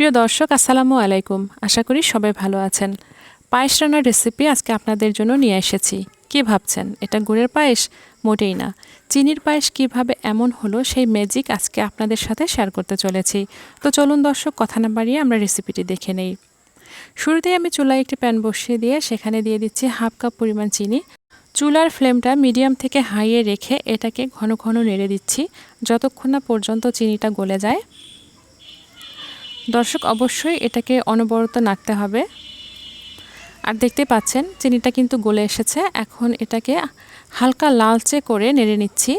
প্রিয় দর্শক, আসসালামু আলাইকুম। আশা করি সবাই ভালো আছেন। পায়েস রান্নার রেসিপি আজকে আপনাদের জন্য নিয়ে এসেছি। কি ভাবছেন? এটা গুড়ের পায়েস? মোটেই না। চিনির পায়েস কীভাবে এমন হলো সেই ম্যাজিক আজকে আপনাদের সাথে শেয়ার করতে চলেছি। তো চলুন দর্শক, কথা না বাড়িয়ে আমরা রেসিপিটি দেখে নেই। শুরুতেই আমি চুলায় একটি প্যান বসিয়ে দিয়ে সেখানে দিয়ে দিচ্ছি হাফ কাপ পরিমাণ চিনি। চুলার ফ্লেমটা মিডিয়াম থেকে হাইয়ে রেখে এটাকে ঘন ঘন নেড়ে দিচ্ছি। যতক্ষণ না পর্যন্ত চিনিটা গলে যায় দর্শক অবশ্যই এটাকে অনবরত নাড়তে হবে। আর দেখতে পাচ্ছেন, চিনিটা কিন্তু গলে এসেছে। এখন এটাকে হালকা লালচে করে নেড়ে নিচ্ছি।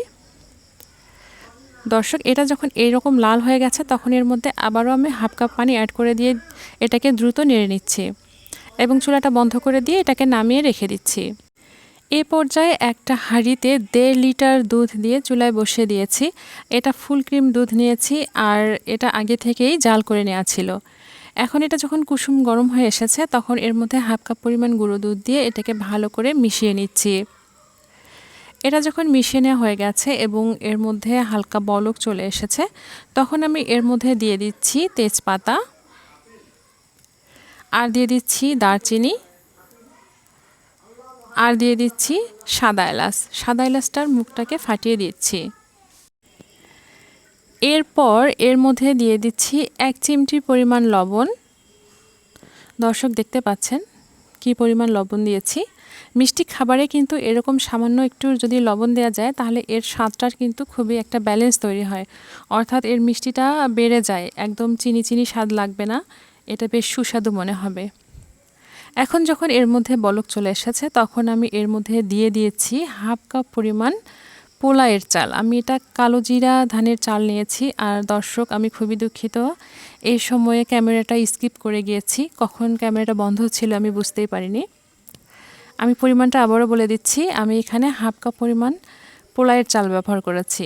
দর্শক, এটা যখন এইরকম লাল হয়ে গেছে, তখন এর মধ্যে আবারও আমি হাফ কাপ পানি অ্যাড করে দিয়ে এটাকে দ্রুত নেড়ে নিচ্ছি। এবং চুলাটা বন্ধ করে দিয়ে এটাকে নামিয়ে রেখে দিচ্ছি। এ পর্যায়ে একটা হাঁড়িতে দেড় লিটার দুধ দিয়ে চুলায় বসিয়ে দিয়েছি। এটা ফুল ক্রিম দুধ নিয়েছি আর এটা আগে থেকেই জাল করে নেওয়া ছিল। এখন এটা যখন কুসুম গরম হয়ে এসেছে তখন এর মধ্যে হাফ কাপ পরিমাণ গুঁড়ো দুধ দিয়ে এটাকে ভালো করে মিশিয়ে নিচ্ছি। এটা যখন মিশিয়ে নেওয়া হয়ে গেছে এবং এর মধ্যে হালকা বলক চলে এসেছে তখন আমি এর মধ্যে দিয়ে দিচ্ছি তেজপাতা। আর দিয়ে দিচ্ছি দারচিনি। আর দিয়ে দিচ্ছি সাদা এলাচ। সাদা এলাচটার মুখটাকে ফাটিয়ে দিচ্ছি। এরপর এর মধ্যে দিয়ে দিচ্ছি এক চিমটি পরিমাণ লবণ। দর্শক, দেখতে পাচ্ছেন কি পরিমাণ লবণ দিয়েছি। মিষ্টি খাবারে কিন্তু এরকম সামান্য একটু যদি লবণ দেওয়া যায়, তাহলে এর স্বাদটার কিন্তু খুবই একটা ব্যালেন্স তৈরি হয়। অর্থাৎ এর মিষ্টিটা বেড়ে যায়। একদম চিনি চিনি স্বাদ লাগবে না। এটা বেশ সুস্বাদু মনে হবে। এখন যখন এর মধ্যে বলক চলে এসেছে, তখন আমি এর মধ্যে দিয়ে দিয়েছি হাফ কাপ পরিমাণ পোলায়ের চাল। আমি এটা কালো জিরা ধানের চাল নিয়েছি আর দর্শক, আমি খুবই দুঃখিত। এই সময়ে ক্যামেরাটা স্কিপ করে গিয়েছি। কখন ক্যামেরাটা বন্ধ ছিল আমি বুঝতেই পারিনি। আমি পরিমাণটা আবারও বলে দিচ্ছি। আমি এখানে হাফ কাপ পরিমাণ পোলায়ের চাল ব্যবহার করেছি।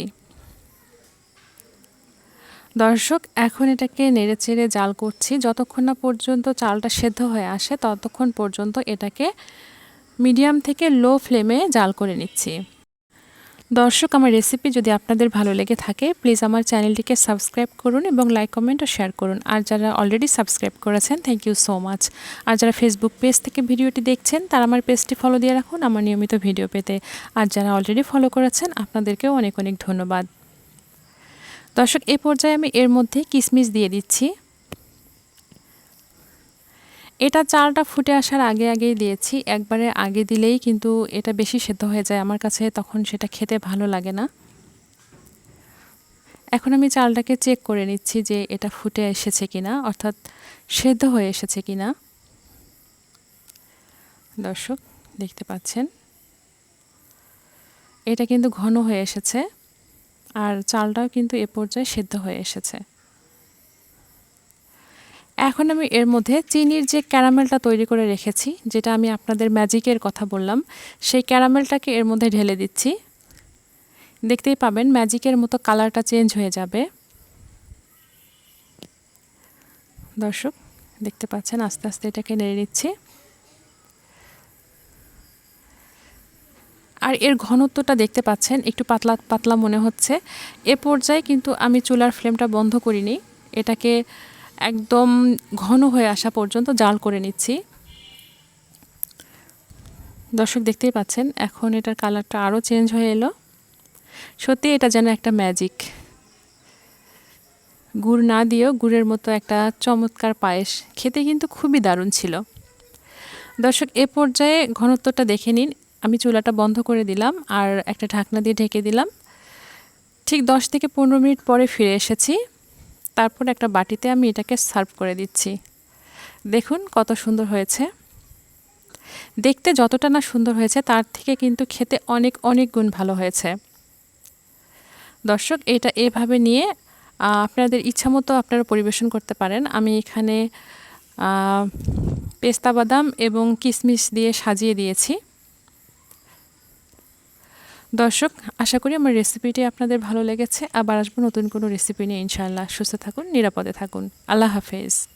দর্শক, এখন এটাকে নেড়ে চেড়ে জাল করছি। যতক্ষণ না পর্যন্ত চালটা সেদ্ধ হয়ে আসে, ততক্ষণ পর্যন্ত এটাকে মিডিয়াম থেকে লো ফ্লেমে জাল করে নিচ্ছি। দর্শক, আমার রেসিপি যদি আপনাদের ভালো লেগে থাকে, প্লিজ আমার চ্যানেলটিকে সাবস্ক্রাইব করুন এবং লাইক, কমেন্ট ও শেয়ার করুন। আর যারা অলরেডি সাবস্ক্রাইব করেছেন থ্যাংক ইউ সো মাচ আর যারা ফেসবুক পেজ থেকে ভিডিওটি দেখছেন, তারা আমার পেজটি ফলো দিয়ে রাখুন, আমার নিয়মিত ভিডিও পেতে। আর যারা অলরেডি ফলো করেছেন, আপনাদেরকেও অনেক অনেক ধন্যবাদ। দর্শক, এ পর্যায়ে আমি এর মধ্যে কিশমিশ দিয়ে দিচ্ছি। এটা চালটা ফুটে আসার আগে আগেই দিয়েছি। একবারে আগে দিলেই কিন্তু এটা বেশি সেদ্ধ হয়ে যায়। আমার কাছে তখন সেটা খেতে ভালো লাগে না। এখন আমি চালটাকে চেক করে নিচ্ছি যে এটা ফুটে এসেছে কিনা, অর্থাৎ সেদ্ধ হয়ে এসেছে কিনা। দর্শক, দেখতে পাচ্ছেন। এটা কিন্তু ঘন হয়ে এসেছে। আর চালটাও কিন্তু এ পর্যায়ে সেদ্ধ হয়ে এসেছে। এখন আমি এর মধ্যে চিনির যে ক্যারামেলটা তৈরি করে রেখেছি, যেটা আমি আপনাদের ম্যাজিকের কথা বললাম, সেই ক্যারামেলটাকে এর মধ্যে ঢেলে দিচ্ছি। দেখতেই পাবেন, ম্যাজিকের মতো কালারটা চেঞ্জ হয়ে যাবে। দর্শক, দেখতে পাচ্ছেন, আস্তে আস্তে এটাকে নেড়ে নিচ্ছি। আর এর ঘনত্বটা দেখতে পাচ্ছেন, একটু পাতলা পাতলা মনে হচ্ছে। এ পর্যায়ে কিন্তু আমি চুলার ফ্লেমটা বন্ধ করিনি। এটাকে একদম ঘন হয়ে আসা পর্যন্ত জাল করে নিচ্ছি। দর্শক দেখতেই পাচ্ছেন, এখন এটার কালারটা আরও চেঞ্জ হয়ে এলো। সত্যি এটা যেন একটা ম্যাজিক। গুড় না দিয়েও গুড়ের মতো একটা চমৎকার পায়েস, খেতে কিন্তু খুবই দারুণ ছিল। দর্শক, এ পর্যায়ে ঘনত্বটা দেখে নিন আমি চুলাটা বন্ধ করে দিলাম আর একটা ঢাকনা দিয়ে ঢেকে দিলাম। ঠিক দশ থেকে পনেরো মিনিট পরে ফিরে এসেছি। তারপর একটা বাটিতে আমি এটাকে সার্ভ করে দিচ্ছি। দেখুন কত সুন্দর হয়েছে। দেখতে যতটা না সুন্দর হয়েছে, তার থেকে কিন্তু খেতে অনেক অনেক গুণ ভালো হয়েছে। দর্শক, এটা এভাবে নিয়ে আপনাদের ইচ্ছা মতো আপনারা পরিবেশন করতে পারেন। আমি এখানে পেস্তা বাদাম এবং কিশমিশ দিয়ে সাজিয়ে দিয়েছি। দর্শক, আশা করি আমার রেসিপিটি আপনাদের ভালো লেগেছে। আবার আসব নতুন কোনো রেসিপি নিয়ে, ইনশাআল্লাহ। সুস্থ থাকুন, নিরাপদে থাকুন। আল্লাহ হাফেজ।